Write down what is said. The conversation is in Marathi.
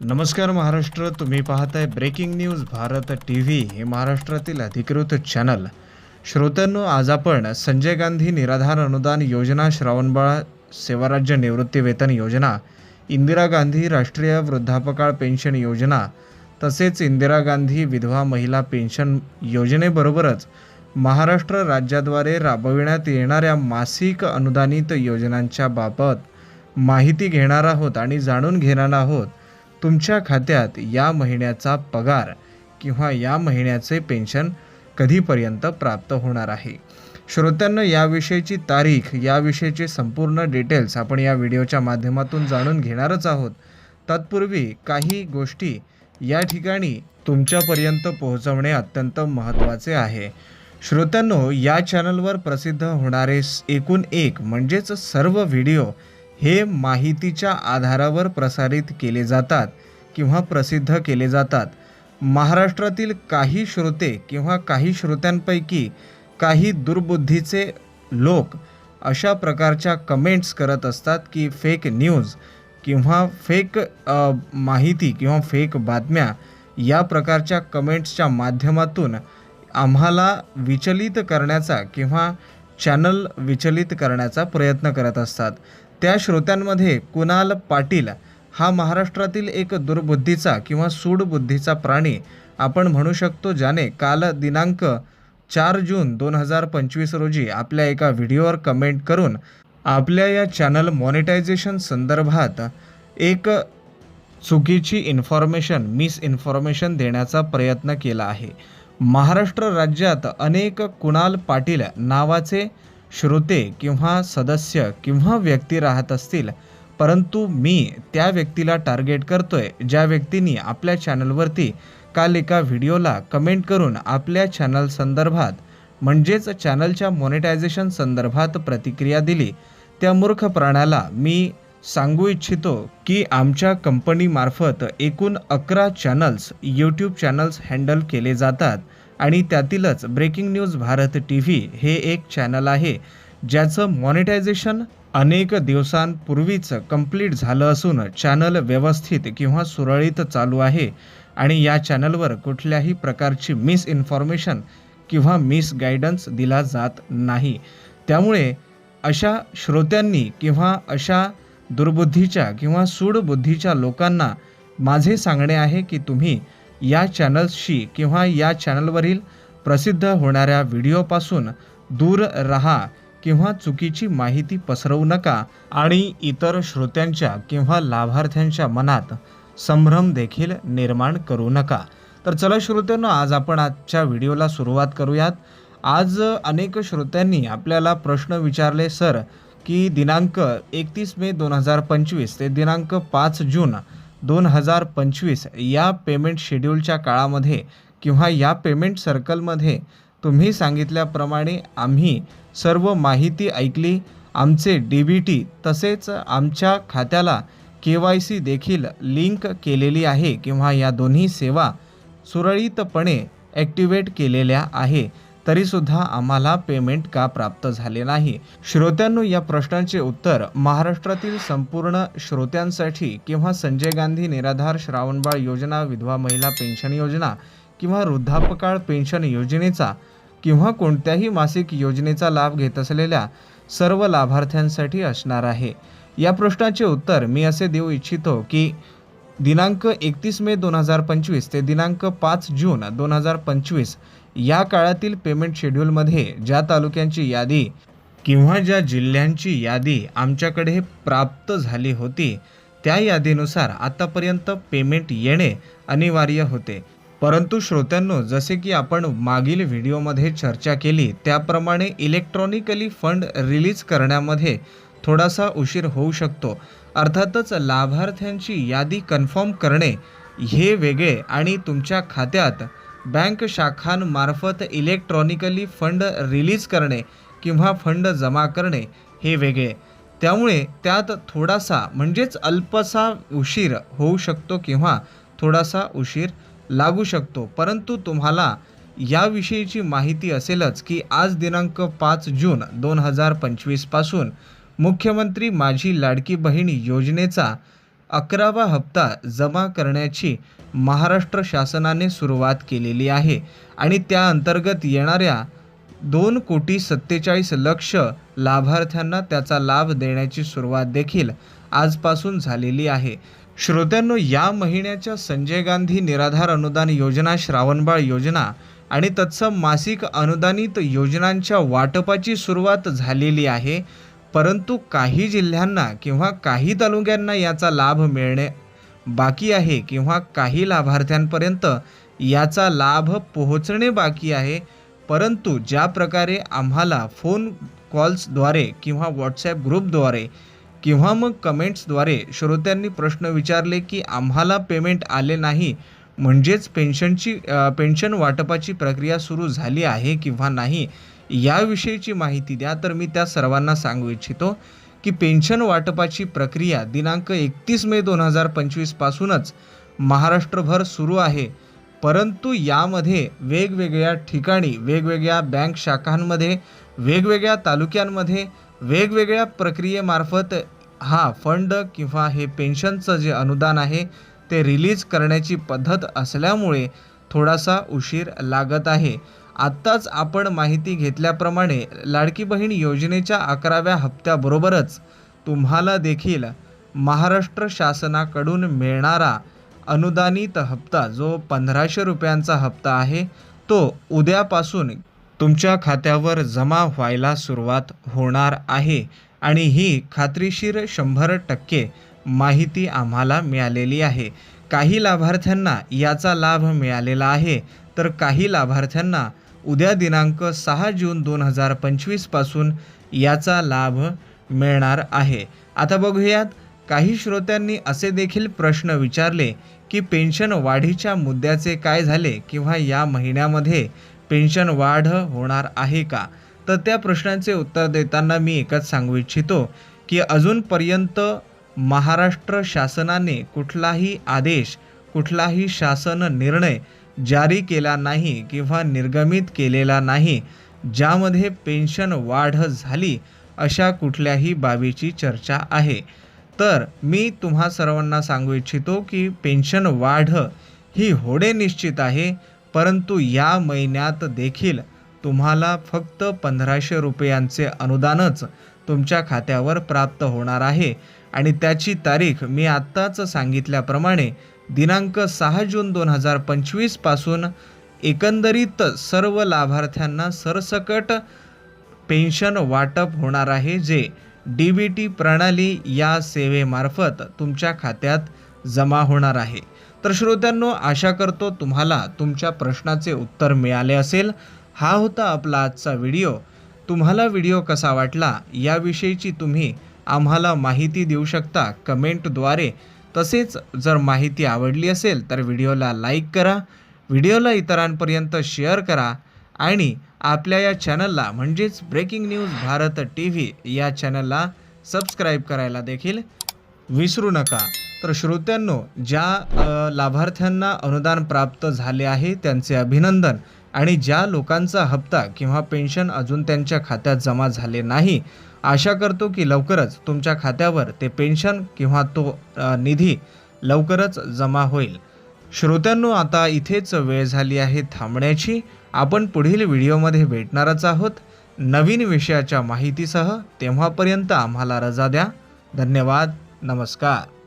नमस्कार महाराष्ट्र तुम्ही पाहताय breaking news Bharat T V हे महाराष्ट्रातील अधिकृत चॅनल श्रोत्यांनो आज आपण संजय गांधी निराधार अनुदान योजना श्रावणबाळ सेवाराज्य निवृत्ती वेतन योजना इंदिरा गांधी राष्ट्रीय वृद्धापकाळ पेन्शन योजना तसेच इंदिरा गांधी विधवा महिला पेन्शन योजनेबरोबरच महाराष्ट्र राज्याद्वारे राबविण्यात येणाऱ्या मासिक अनुदानित योजनांच्या बाबत माहिती घेणार आहोत आणि जाणून घेणार आहोत. तुमच्या खात्यात या महिन्याचा पगार किंवा या महिन्याचे पेन्शन कधीपर्यंत प्राप्त होणार आहे? श्रोत्यांना याविषयीची तारीख याविषयीचे संपूर्ण डिटेल्स आपण या व्हिडिओच्या माध्यमातून जाणून घेणारच आहोत. तत्पूर्वी काही गोष्टी या ठिकाणी तुमच्यापर्यंत पोहोचवणे अत्यंत महत्त्वाचे आहे. श्रोत्यांनो या चॅनलवर प्रसिद्ध होणारे एकूण एक म्हणजेच सर्व व्हिडिओ हे माहितीच्या आधारावर प्रसारित केले जातात किंवा प्रसिद्ध केले जातात. महाराष्ट्रातील काही श्रोते किंवा काही श्रोत्यांपैकी काही दुर्बुद्धीचे लोक अशा प्रकारच्या कमेंट्स करत असतात की फेक न्यूज किंवा फेक माहिती किंवा फेक बातम्या या प्रकारच्या कमेंट्सच्या माध्यमातून आम्हाला विचलित करण्याचा किंवा चॅनल विचलित करण्याचा प्रयत्न करत असतात. त्या श्रोत्यांमध्ये कुणाल पाटील हा महाराष्ट्रातील एक दुर्बुद्धीचा किंवा सूडबुद्धीचा प्राणी आपण म्हणू शकतो ज्याने काल दिनांक चार जून दोन हजार पंचवीस रोजी आपल्या एका व्हिडिओवर कमेंट करून आपल्या या चॅनल मॉनिटायझेशन संदर्भात एक चुकीची इन्फॉर्मेशन मिस इन्फॉर्मेशन देण्याचा प्रयत्न केला आहे. महाराष्ट्र राज्यात अनेक कुणाल पाटील नावाचे श्रोते किंवा सदस्य किंवा व्यक्ती राहत असतील परंतु मी त्या व्यक्तीला टार्गेट करतोय ज्या व्यक्तींनी आपल्या चॅनलवरती काल एका व्हिडिओला कमेंट करून आपल्या चॅनल संदर्भात म्हणजेच चॅनलच्या मॉनिटायझेशन संदर्भात प्रतिक्रिया दिली. त्या मूर्ख प्राण्याला मी सांगू इच्छितो की आमच्या कंपनीमार्फत एकूण अकरा चॅनल्स यूट्यूब चॅनल्स हँडल केले जातात आणि त्यातीलच breaking news Bharat T V हे एक चॅनल आहे ज्याचं मॉनिटायझेशन अनेक दिवसांपूर्वीच कंप्लीट झालं असून चॅनल व्यवस्थित किंवा सुरळीत चालू आहे आणि या चॅनलवर कुठल्याही प्रकारची मिस इन्फॉर्मेशन किंवा मिस गायडन्स दिला जात नाही. त्यामुळे अशा श्रोत्यांनी किंवा अशा दुर्बुद्धीच्या किंवा सूडबुद्धीच्या लोकांना माझे सांगणे आहे की तुम्ही या चॅनल्सशी किंवा या चॅनलवरील प्रसिद्ध होणाऱ्या व्हिडिओपासून दूर राहा किंवा चुकीची माहिती पसरवू नका आणि इतर श्रोत्यांच्या किंवा लाभार्थ्यांच्या मनात संभ्रम देखील निर्माण करू नका. तर चला श्रोत्यांनो आज आपण आजच्या व्हिडिओला सुरुवात करूयात. आज अनेक श्रोत्यांनी आपल्याला प्रश्न विचारले सर की दिनांक एकतीस मे दोन हजार पंचवीस ते दिनांक पाच जून दोन हजार पंचवीस या पेमेंट शेड्यूलच्या काळामध्ये किंवा या पेमेंट सर्कलमध्ये तुम्ही सांगितल्याप्रमाणे आम्ही सर्व माहिती ऐकली आमचे डी बी टी तसेच आमच्या खात्याला के वाय सी देखील लिंक केलेली आहे किंवा या दोन्ही सेवा सुरळीतपणे ॲक्टिवेट केलेल्या आहे. तरीसुद्धा आम्हाला पेमेंट का प्राप्त झाले नाही? श्रोत्यांनो या प्रश्नांचे उत्तर महाराष्ट्रातील संपूर्ण श्रोत्यांसाठी किंवा संजय गांधी निराधार श्रावणबाळ योजना विधवा महिला पेन्शन योजना किंवा वृद्धापकाळ पेन्शन योजनेचा किंवा कोणत्याही मासिक योजनेचा लाभ घेत असलेल्या सर्व लाभार्थ्यांसाठी असणार आहे. या प्रश्नाचे उत्तर मी असे देऊ इच्छितो की दिनांक एकतीस मे दोन हजार पंचवीस ते दिनांक पाच जून दोन हजार पंचवीस या काळातील पेमेंट शेड्यूलमध्ये ज्या तालुक्यांची यादी किंवा ज्या जिल्ह्यांची यादी आमच्याकडे प्राप्त झाली होती त्या यादीनुसार आतापर्यंत पेमेंट येणे अनिवार्य होते. परंतु श्रोत्यांनो जसे की आपण मागील व्हिडिओमध्ये चर्चा केली त्याप्रमाणे इलेक्ट्रॉनिकली फंड रिलीज करण्यामध्ये थोडासा उशीर होऊ शकतो. अर्थातच लाभार्थ्यांची यादी कन्फर्म करणे हे वेगळे आणि तुमच्या खात्यात बँक शाखांमार्फत इलेक्ट्रॉनिकली फंड रिलीज करणे किंवा फंड जमा करणे हे वेगळे. त्यामुळे त्यात थोडासा म्हणजेच अल्पसा उशीर होऊ शकतो किंवा थोडासा उशीर लागू शकतो. परंतु तुम्हाला याविषयीची माहिती असेलच की आज दिनांक पाच जून दोन हजार पंचवीसपासून मुख्यमंत्री माझी लाडकी बहीण योजनेचा अकरावा हप्ता जमा करण्याची महाराष्ट्र शासनाने सुरुवात केलेली आहे आणि त्या अंतर्गत येणाऱ्या दोन कोटी सत्तेचाळीस लक्ष लाभार्थ्यांना त्याचा लाभ देण्याची सुरुवात देखील आजपासून झालेली आहे. श्रोत्यांनो या महिन्याच्या संजय गांधी निराधार अनुदान योजना श्रावणबाळ योजना आणि तत्सम मासिक अनुदानित योजनांच्या वाटपाची सुरुवात झालेली आहे. परंतु काही जिल्ह्यांना किंवा काही तालुक्यांना याचा लाभ मिळणे बाकी आहे किंवा काही लाभार्थ्यांपर्यंत याचा लाभ पोहोचणे बाकी आहे. परंतु ज्या प्रकारे आम्हाला फोन कॉल्सद्वारे किंवा व्हॉट्सॲप ग्रुपद्वारे किंवा मग कमेंट्सद्वारे श्रोत्यांनी प्रश्न विचारले की आम्हाला पेमेंट आले नाही म्हणजेच पेन्शनची पेन्शन वाटपाची प्रक्रिया सुरू झाली आहे किंवा नाही याविषयीची माहिती द्या. तर मी त्या सर्वांना सांगू इच्छितो की पेन्शन वाटपाची प्रक्रिया दिनांक एकतीस मे दोन हजार पंचवीसपासूनच महाराष्ट्रभर सुरू आहे. परंतु यामध्ये वेगवेगळ्या ठिकाणी वेगवेगळ्या बँक शाखांमध्ये वेगवेगळ्या तालुक्यांमध्ये वेगवेगळ्या प्रक्रियेमार्फत हा फंड किंवा हे पेन्शनचं जे अनुदान आहे ते रिलीज करण्याची पद्धत असल्यामुळे थोडासा उशीर लागत आहे. आत्ताच आपण माहिती घेतल्याप्रमाणे लाडकी बहीण योजनेच्या अकराव्या हप्त्याबरोबरच तुम्हाला देखील महाराष्ट्र शासनाकडून मिळणारा अनुदानित हप्ता जो पंधराशे रुपयांचा हप्ता आहे तो उद्यापासून तुमच्या खात्यावर जमा व्हायला सुरुवात होणार आहे आणि ही खात्रीशीर शंभर टक्के माहिती आम्हाला मिळालेली आहे. काही लाभार्थ्यांना याचा लाभ मिळालेला आहे. तर काही लाभार्थ्यांना उद्या दिनांक सहा जून दोन हजार पंचवीसपासून याचा लाभ मिळणार आहे. आता बघूयात काही श्रोत्यांनी असे देखील प्रश्न विचारले की पेन्शन वाढीच्या मुद्द्याचे काय झाले किंवा या महिन्यामध्ये पेन्शन वाढ होणार आहे का? तर त्या प्रश्नांचे उत्तर देताना मी एकच सांगू इच्छितो की अजूनपर्यंत महाराष्ट्र शासनाने कुठलाही आदेश कुठलाही शासन निर्णय जारी केला नाही किंवा निर्गमित केलेला नाही ज्यामध्ये पेन्शन वाढ झाली अशा कुठल्याही बाबीची चर्चा आहे. तर मी तुम्हा सर्वांना सांगू इच्छितो की पेन्शन वाढ ही होणे निश्चित आहे परंतु या महिन्यात देखील तुम्हाला फक्त पंधराशे रुपयांचे अनुदानच तुमच्या खात्यावर प्राप्त होणार आहे. आणि त्याची तारीख मी आत्ताच सांगितल्याप्रमाणे दिनांक सहा जून दोन हजार पंचवीसपासून एकंदरीत सर्व लाभार्थ्यांना सरसकट पेन्शन वाटप होणार आहे जे डी बी टी प्रणाली या सेवेमार्फत तुमच्या खात्यात जमा होणार आहे. तर श्रोत्यांनो आशा करतो तुम्हाला तुमच्या प्रश्नाचे उत्तर मिळाले असेल. हा होता आपला आजचा व्हिडिओ. तुम्हाला व्हिडिओ कसा वाटला याविषयीची तुम्ही आम्हाला माहिती देऊ शकता कमेंटद्वारे. तसेच जर माहिती आवडली असेल तर व्हिडिओला लाईक करा व्हिडिओला इतरांपर्यंत शेअर करा आणि आपल्या या चॅनलला म्हणजेच breaking news Bharat T V या चॅनलला सबस्क्राईब करायला देखील विसरू नका. तर श्रोत्यांनो ज्या लाभार्थ्यांना अनुदान प्राप्त झाले आहे त्यांचे अभिनंदन आणि ज्या लोकांचा हप्ता किंवा पेन्शन अजून त्यांच्या खात्यात जमा झाले नाही आशा करतो की लवकरच तुमच्या खात्यावर ते पेन्शन किंवा तो निधी लवकरच जमा होईल. श्रोत्यांनो आता इथेच वेळ झाली आहे थांबण्याची. आपण पुढील व्हिडिओमध्ये भेटणारच आहोत. नवीन विषयाच्या माहितीसह तेव्हापर्यंत आम्हाला रजा द्या. धन्यवाद. नमस्कार.